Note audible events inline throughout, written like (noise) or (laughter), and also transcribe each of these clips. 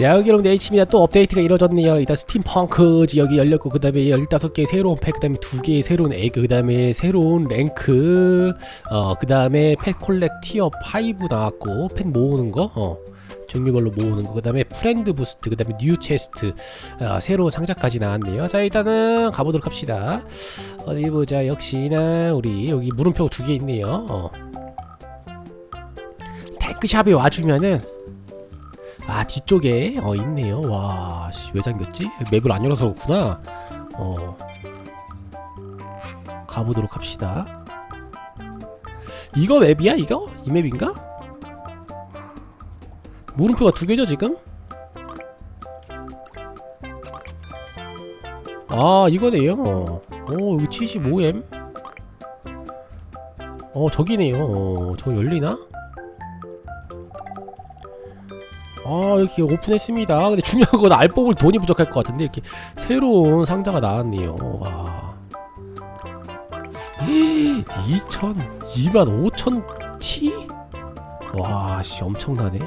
자 여기 여러분들 H입니다 또 업데이트가 이루어졌네요 일단 스팀펑크 지역이 열렸고 그 다음에 15개의 새로운 팩, 그 다음에 2개의 새로운 에그, 그 다음에 새로운 랭크 어, 그 다음에 펫 콜렉 티어 5 나왔고 펫 모으는 거 어. 종류별로 모으는 거, 그 다음에 프렌드 부스트, 그 다음에 뉴 체스트, 어, 새로운 상자까지 나왔네요. 자, 일단은 가보도록 합시다. 어디 보자. 역시나 우리 여기 물음표 두 개 있네요. 어. 테크샵에 와주면은 아 뒤쪽에 어 있네요. 와, 씨, 왜 잠겼지? 맵을 안 열어서 그렇구나. 어. 가보도록 합시다. 이거 맵이야? 이거? 이 맵인가? 물음표가 두 개죠 지금? 아 이거네요. 오 여기 75M. 어 저기네요. 어, 저거 열리나? 아 이렇게 오픈했습니다. 근데 중요한 건 알뽑을 돈이 부족할 것 같은데 이렇게 새로운 상자가 나왔네요. 와. 2천 2만 5천 T? 와, 씨 엄청나네.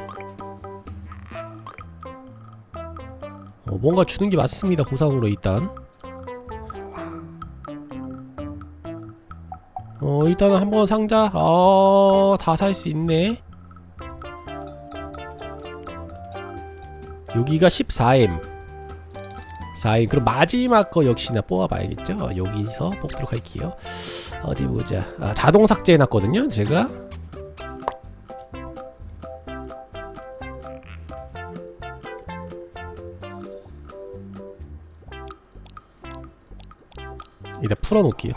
어, 뭔가 주는 게 맞습니다. 보상으로 일단. 어, 일단은 한번 상자 어, 다 살 수 있네. 여기가 14M 4M 그럼 마지막 거 역시나 뽑아봐야겠죠? 여기서 뽑도록 할게요. 어디 보자. 아, 자동 삭제해놨거든요 제가. 일단 풀어놓을게요.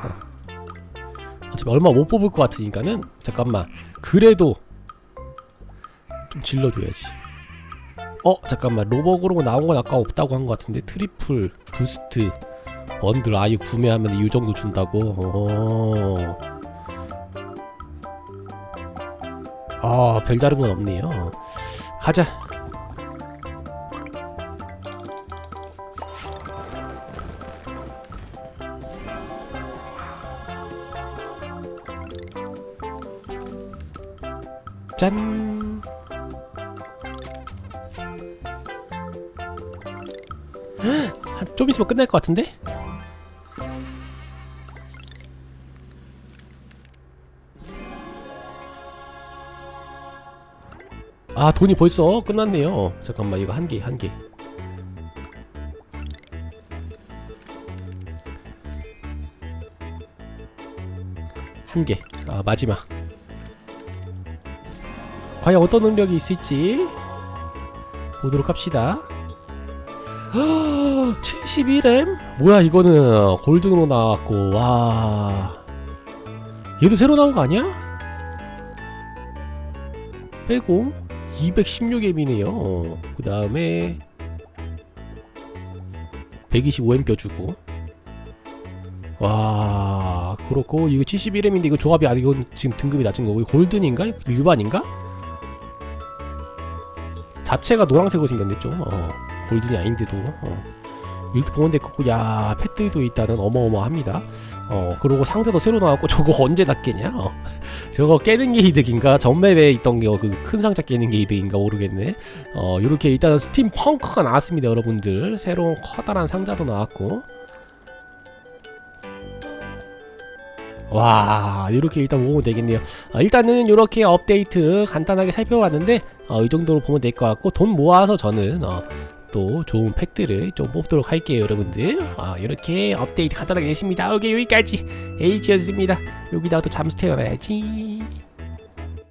어차피 얼마 못 뽑을 것 같으니까는 잠깐만. 그래도 좀 질러줘야지 어 잠깐만. 로버그로 나온 건 아까 없다고 한 것 같은데? 트리플 부스트. 번들 아예 구매하면 이 정도 준다고? 어. 아 별다른 건 없네요. 가자. 짠 좀 있으면 끝날 것 같은데? 아 돈이 벌써 끝났네요. 잠깐만 이거 한 개 한 개. 한 개. 아, 마지막. 과연 어떤 능력이 있을지 보도록 합시다 71M? 뭐야 이거는 골든으로 나왔고 와 얘도 새로 나온 거 아니야? 빼고 216M이네요 그 다음에 125M 껴주고 와 그렇고 이거 71M인데 이거 조합이 아니고 지금 등급이 낮은 거고 이거 골든인가? 일반인가? 자체가 노란색으로 생겼네 좀 어. 골든이 아닌데도 어. 이렇게 보면 될거고 야 펫들도 일단은 어마어마합니다. 어 그리고 상자도 새로 나왔고 (laughs) 저거 언제 낫겠냐? 어. 저거 깨는 게 이득인가? 전맵에 있던 게 그 큰 상자 깨는 게 이득인가 모르겠네. 어 이렇게 일단은 스팀 펑크가 나왔습니다 여러분들. 새로운 커다란 상자도 나왔고. 와 이렇게 일단 모으면 되겠네요. 어, 일단은 이렇게 업데이트 간단하게 살펴봤는데 어, 이 정도로 보면 될 것 같고 돈 모아서 저는 어, 또 좋은 팩들을 좀 뽑도록 할게요 여러분들. 아, 이렇게 업데이트 간단하게 했습니다. 오케이 여기까지. H였습니다. 여기다가 또 잠수 태어나야지